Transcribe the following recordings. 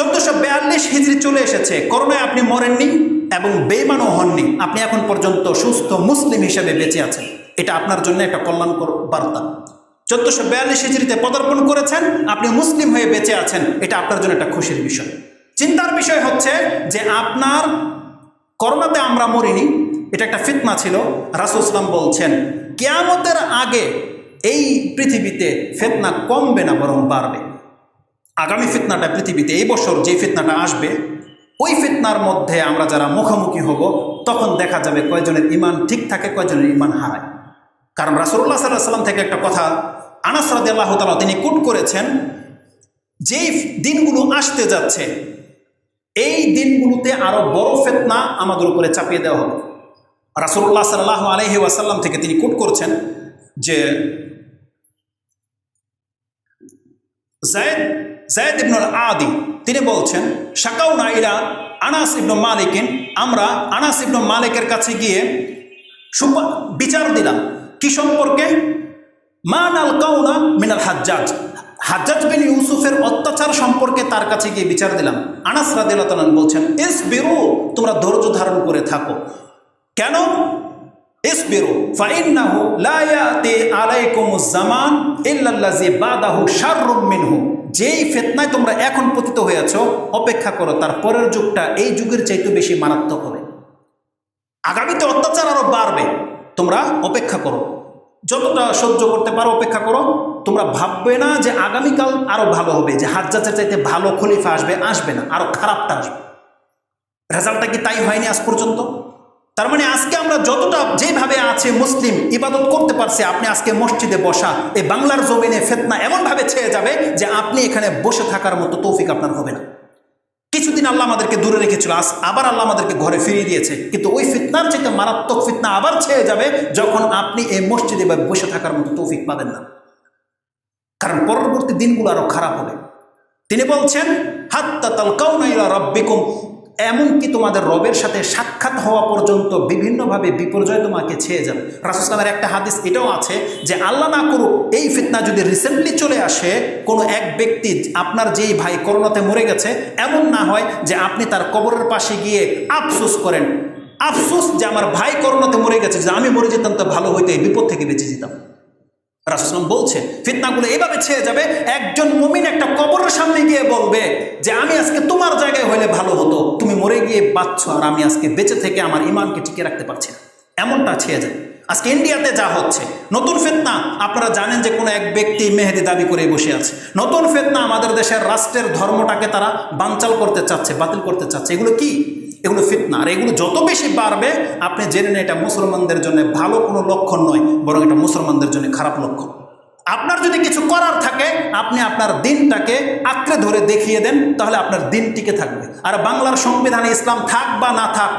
চোদ্দশো বিয়াল্লিশ হিজড়ি চলে এসেছে। করোনায় আপনি মরেননি এবং বেইমানও হননি। আপনি এখন পর্যন্ত সুস্থ মুসলিম হিসেবে বেঁচে আছেন। এটা আপনার জন্য একটা কল্যাণকর বার্তা। চোদ্দশো বিয়াল্লিশ হিজড়িতে পদার্পণ করেছেন, আপনি মুসলিম হয়ে বেঁচে আছেন, এটা আপনার জন্য একটা খুশির বিষয়। চিন্তার বিষয় হচ্ছে যে আপনার করোনাতে আমরা মরিনি, এটা একটা ফিতনা ছিল, রাসুল ইসলাম বলছেন, কেয়ামতের আগে এই পৃথিবীতে ফেতনা কমবে না, বরং বাড়বে। আগামী ফিতনাটা পৃথিবীতে এই বছর যে ফিতনাটা আসবে, ওই ফিতনার মধ্যে আমরা যারা মুখোমুখি হব, তখন দেখা যাবে কয়জনের ইমান ঠিক থাকে, কয়জনের ইমান হারায়। কারণ রাসুল্লাহ সাল্লাহ সাল্লাম থেকে একটা কথা, আনাস রাদি আল্লাহ তালা তিনি কুট করেছেন, যেই দিনগুলো আসতে যাচ্ছে, এই দিনগুলোতে আরও বড় ফেতনা আমাদের উপরে চাপিয়ে দেওয়া হবে। রাসুল্লাহ সাল্লাহ আলহি ওয়াসাল্লাম থেকে তিনি কুট করছেন যে, জায়দ জায়দ ইবনুল আদি, তিনি বলছেন শাকাউনা ইলা আনাস ইবনু মালিকিন, আমরা আনাস ইবনু মালিকের কাছে গিয়ে সুপা, বিচার দিলাম। কি সম্পর্কে? মান আল কাউনা মিনাল হাজ্জাজ। হাজ্জাজ বিন ইউসুফের অত্যাচার সম্পর্কে তার কাছে গিয়ে বিচার দিলাম। আনাস রাদিল্লাহ বলছেন এস বেরো তোমরা ধৈর্য ধারণ করে থাকো। কেন? ফাইন্নাহু লা ইয়াতি আলাইকুমুজ জামান মিনহু। যেই ফিতনায় তোমরা এখন পতিত হয়েছ, অপেক্ষা করো, তার পরের যুগটা এই যুগের চাইতে বেশি মারাত্মক হবে। আগামীতে অত্যাচার আরও বাড়বে। তোমরা অপেক্ষা করো। যতটা সহ্য করতে পারো, অপেক্ষা করো। তোমরা ভাববে না যে আগামীকাল আরও ভালো হবে, যে হাজ্জাচের চাইতে ভালো খলিফা আসবে আসবে না, আরও খারাপটা আসবে। রেজাল্টটা কি তাই হয়নি আজ পর্যন্ত? তার মানে আজকে আমরা যতটা যেভাবে আছে মুসলিম ইবাদত করতে পারছে, আপনি আজকে মসজিদে বসা, এই বাংলার জমিনে ফেতনা এমনভাবে ছেয়ে যাবে যে আপনি এখানে বসে থাকার মতো তৌফিক আপনার হবে না। কিছুদিন আল্লাহ আমাদেরকে দূরে রেখেছিল, আজ আবার আল্লাহ আমাদেরকে ঘরে ফিরিয়ে দিয়েছে। কিন্তু ওই ফিতনার চাইতে মারাত্মক ফিতনা আবার ছেয়ে যাবে যখন আপনি এই মসজিদে বা বসে থাকার মতো তৌফিক পাবেন না। কারণ পরবর্তী দিনগুলো আরও খারাপ হবে। তিনি বলছেন হাত্তা তাল কাউনাইলা রব্বিকুম এমনকি তোমাদের রবের সাথে সাক্ষাৎ হওয়া পর্যন্ত বিভিন্নভাবে বিপর্যয় তোমাকে ছেয়ে যাবে। রাসুসলামের একটা হাদিস এটাও আছে যে আল্লাহ না করুক এই ফিতনা যদি রিসেন্টলি চলে আসে, কোনো এক ব্যক্তি আপনার যেই ভাই করোনাতে মরে গেছে, এমন না হয় যে আপনি তার কবরের পাশে গিয়ে আফসোস করেন। আফসোস যে আমার ভাই করোনাতে মরে গেছে যে আমি মরে যেতাম তো ভালো হইতে, এই বিপদ থেকে বেঁচে যেতাম। রাসুসলাম বলছে, ফিতনাগুলো এভাবে ছেয়ে যাবে, একজন মমিন একটা কবরের সামনে গিয়ে বলবে যে, আমি আজকে তোমার জায়গায় হইলে ভালো হতো। তুমি মরে গিয়ে বাঁচছ আর আমি আজকে বেঁচে থেকে আমার ইমানকে টিকে রাখতে পারছি না। এমনটা ছেয়ে যায়। আজকে ইন্ডিয়াতে যা হচ্ছে, নতুন ফেতনা, আপনারা জানেন যে কোনো এক ব্যক্তি মেহেদি দাবি করে বসে আছে। নতুন ফেতনা আমাদের দেশের রাষ্ট্রের ধর্মটাকে তারা বানচাল করতে চাচ্ছে, বাতিল করতে চাচ্ছে। এগুলো কি? এগুলো ফিতনা। আর এগুলো যত বেশি বাড়বে, আপনি জেনে নেন এটা মুসলমানদের জন্য ভালো কোনো লক্ষণ নয়, বরং এটা মুসলমানদের জন্য খারাপ লক্ষণ। আপনার যদি কিছু করার থাকে, আপনি আপনার দিনটাকে আঁকড়ে ধরে দেখিয়ে দেন, তাহলে আপনার দিন টিকে থাকবে। আর বাংলার সংবিধানে ইসলাম থাক বা না থাক,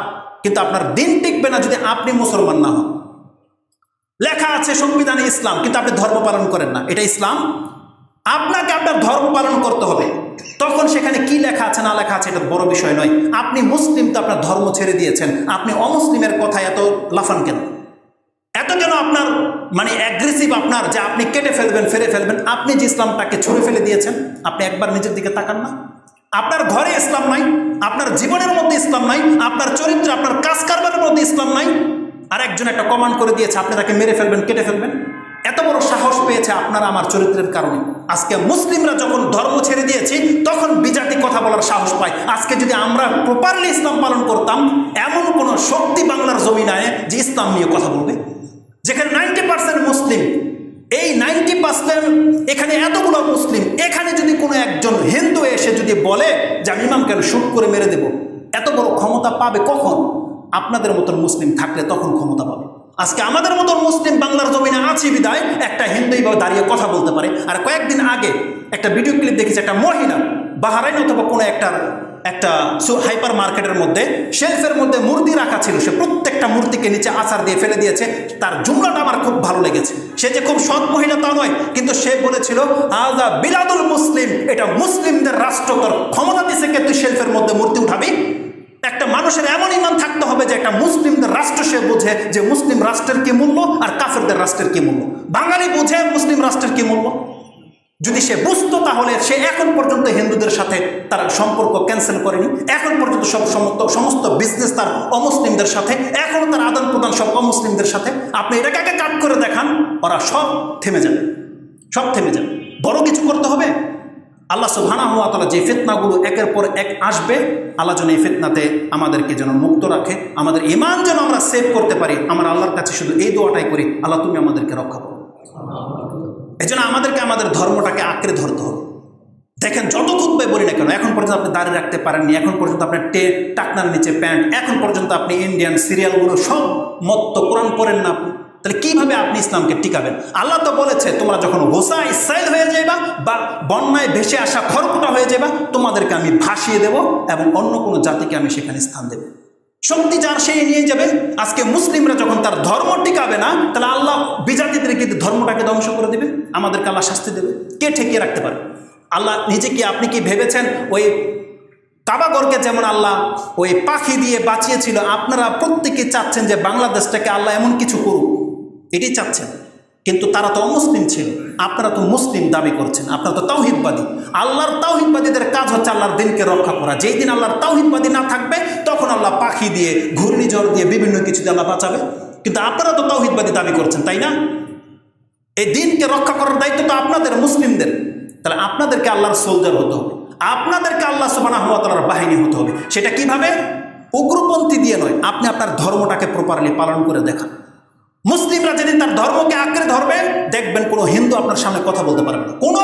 কিন্তু আপনার দিন টিকবে না যদি আপনি মুসলমান না হন। লেখা আছে সংবিধানে ইসলাম, কিন্তু আপনি ধর্ম পালন করেন না। এটা ইসলাম আপনাকে আপনার ধর্ম পালন করতে হবে। তখন সেখানে কি লেখা আছে, না লেখা আছে, এটা বড় বিষয় নয়। আপনি মুসলিম তো আপনার ধর্ম ছেড়ে দিয়েছেন। আপনি অমুসলিমের কথায় এত লাফান কেন? এত কেন আপনার মানে অ্যাগ্রেসিভ আপনার, যে আপনি কেটে ফেলবেন, ফেরে ফেলবেন? আপনি যে ইসলামটাকে ছুঁড়ে ফেলে দিয়েছেন, আপনি একবার নিজের দিকে তাকান না। আপনার ঘরে ইসলাম নাই, আপনার জীবনের মধ্যে ইসলাম নাই, আপনার চরিত্র, আপনার কাজ কারবারের মধ্যে ইসলাম নাই। আর একজন একটা কমান্ড করে দিয়েছে, আপনি তাকে মেরে ফেলবেন, কেটে ফেলবেন। এত বড় সাহস পেয়েছে আপনারা আমার চরিত্রের কারণে। আজকে মুসলিমরা যখন ধর্ম ছেড়ে দিয়েছি, তখন বিজাতি কথা বলার সাহস পায়। আজকে যদি আমরা প্রপারলি ইসলাম পালন করতাম, এমন কোনো শক্তি বাংলার জমিনায় যে ইসলাম নিয়ে কথা বলবে? যেখানে নাইনটি পার্সেন্ট মুসলিম, এই নাইনটি পার্সেন্ট এখানে এতগুলো মুসলিম, এখানে যদি কোনো একজন হিন্দু এসে যদি বলে যে আমি ইমামকে শুট করে মেরে দেব, এত বড় ক্ষমতা পাবে কখন? আপনাদের মতন মুসলিম থাকলে তখন ক্ষমতা পাবে। আজকে আমাদের মতন মুসলিম বাংলার জমিনে আছে বিদায়, একটা হিন্দু এইভাবে দাঁড়িয়ে কথা বলতে পারে। আর কয়েকদিন আগে একটা ভিডিও ক্লিপ দেখেছি, একটা মহিলা বাহারাইন অথবা কোনো একটা একটা হাইপার মার্কেটের মধ্যে শেলফের মধ্যে মূর্তি রাখা ছিল। সে প্রত্যেকটা মূর্তিকে নিচে আচার দিয়ে ফেলে দিয়েছে। তার জুমলাটা আমার খুব ভালো লেগেছে। সে যে খুব সৎ মহিলা তা নয়, কিন্তু সে বলেছিল আজা বিলাদুল মুসলিম, এটা মুসলিমদের রাষ্ট্র, তোর ক্ষমতা দিছে কে, তুই শেলফের মধ্যে মূর্তি উঠাবি? একটা মানুষের এমন ইমান থাকতে হবে যে একটা মুসলিমদের রাষ্ট্র সে বোঝে যে মুসলিম রাষ্ট্রের কি মূল্য আর কাফেরদের রাষ্ট্রের কি মূল্য। বাঙালি বোঝে মুসলিম রাষ্ট্রের কি মূল্য। যদি সে বুঝতো তাহলে সে এখন পর্যন্ত হিন্দুদের সাথে তার সম্পর্ক ক্যান্সেল করেনি। এখন পর্যন্ত সব সমস্ত সমস্ত বিজনেস তার অমুসলিমদের সাথে। এখনও তার আদান প্রদান সব অমুসলিমদের সাথে। আপনি এটাকে আগে কাট করে দেখান, ওরা সব থেমে যাবে। সব থেমে যাবে। বড় কিছু করতে হবে? আল্লাহ সুবহানা হুয়া তালা যে ফেতনাগুলো একের পর এক আসবে, আল্লাহ যেন এই ফেতনাতে আমাদেরকে যেন মুক্ত রাখে, আমাদের ইমান যেন আমরা সেভ করতে পারি, আমার আল্লাহর কাছে শুধু এই দোয়াটাই করি, আল্লাহ তুমি আমাদেরকে রক্ষা করো। এই জন্য আমাদেরকে আমাদের ধর্মটাকে আঁকড়ে ধরতে হবে। দেখেন, যত খুদ্ায় বলি না কেন, এখন পর্যন্ত আপনি দাঁড়িয়ে রাখতে পারেননি, এখন পর্যন্ত আপনার টে, টাকনার নিচে প্যান্ট, এখন পর্যন্ত আপনি ইন্ডিয়ান সিরিয়ালগুলো সব মত্ত, কোরআন করেন না তাহলে কীভাবে আপনি ইসলামকে টিকাবেন? আল্লাহ তো বলেছে, তোমরা যখন গোসা ইসরায়েল হয়ে যাইবা বা বন্যায় ভেসে আসা খড়কুটা হয়ে যাবা তোমাদেরকে আমি ভাসিয়ে দেব এবং অন্য কোনো জাতিকে আমি সেখানে স্থান দেব। শক্তি যার সেই নিয়ে যাবে। আজকে মুসলিমরা যখন তার ধর্ম টিকাবে না, তাহলে আল্লাহ বিজাতিদের কিন্তু ধর্মটাকে ধ্বংস করে দেবে। আমাদেরকে আল্লাহ শাস্তি দেবে। কে ঠেকিয়ে রাখতে পারে? আল্লাহ নিজে কি আপনি কি ভেবেছেন? ওই কাবাগরকে যেমন আল্লাহ ওই পাখি দিয়ে বাঁচিয়েছিল, আপনারা প্রত্যেকে চাচ্ছেন যে বাংলাদেশটাকে আল্লাহ এমন কিছু করুক। এটাই চাচ্ছেন। কিন্তু তারা তো অমুসলিম ছিল। আপনারা তো মুসলিম দাবি করছেন। আপনারা তো তাওহিদবাদী। আল্লাহর তাওহিদবাদীদের কাজ হচ্ছে আল্লাহর দিনকে রক্ষা করা। যেই দিন আল্লাহর তাওহিদবাদী না থাকবে, তখন আল্লাহ পাখি দিয়ে ঘূর্ণিঝড় দিয়ে বিভিন্ন কিছু দিয়ে আল্লাহ বাঁচাবে। কিন্তু আপনারা তো তাওহিদবাদী দাবি করছেন, তাই না? এই দিনকে রক্ষা করার দায়িত্ব তো আপনাদের, মুসলিমদের। তাহলে আপনাদেরকে আল্লাহর সোলজার হতে হবে। আপনাদেরকে আল্লাহ সুবাহ তালার বাহিনী হতে হবে। সেটা কীভাবে? উগ্রপন্থী দিয়ে নয়। আপনি আপনার ধর্মটাকে প্রপারলি পালন করে দেখান। মুসলিমরা যেদিন তার ধর্মকে আঁকড়ে ধরবে, দেখবেন কোনো হিন্দু আপনার সামনে কথা বলতে পারবে না। কোনো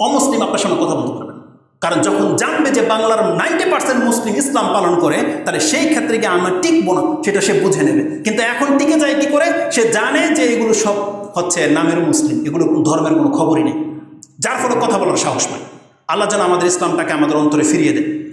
অমুসলিম আপনার সামনে কথা বলতে পারবে না। কারণ যখন জানবে যে বাংলার নাইনটি পার্সেন্ট মুসলিম ইসলাম পালন করে, তাহলে সেই ক্ষেত্রে গিয়ে আমরা টিকবো না, সেটা সে বুঝে নেবে। কিন্তু এখন টিকে যায় কি করে? সে জানে যে এগুলো সব হচ্ছে নামের মুসলিম, এগুলো ধর্মের কোনো খবরই নেই। যার ফলে কথা বলার সাহস পায়। আল্লাহ যেন আমাদের ইসলামটাকে আমাদের অন্তরে ফিরিয়ে দেয়।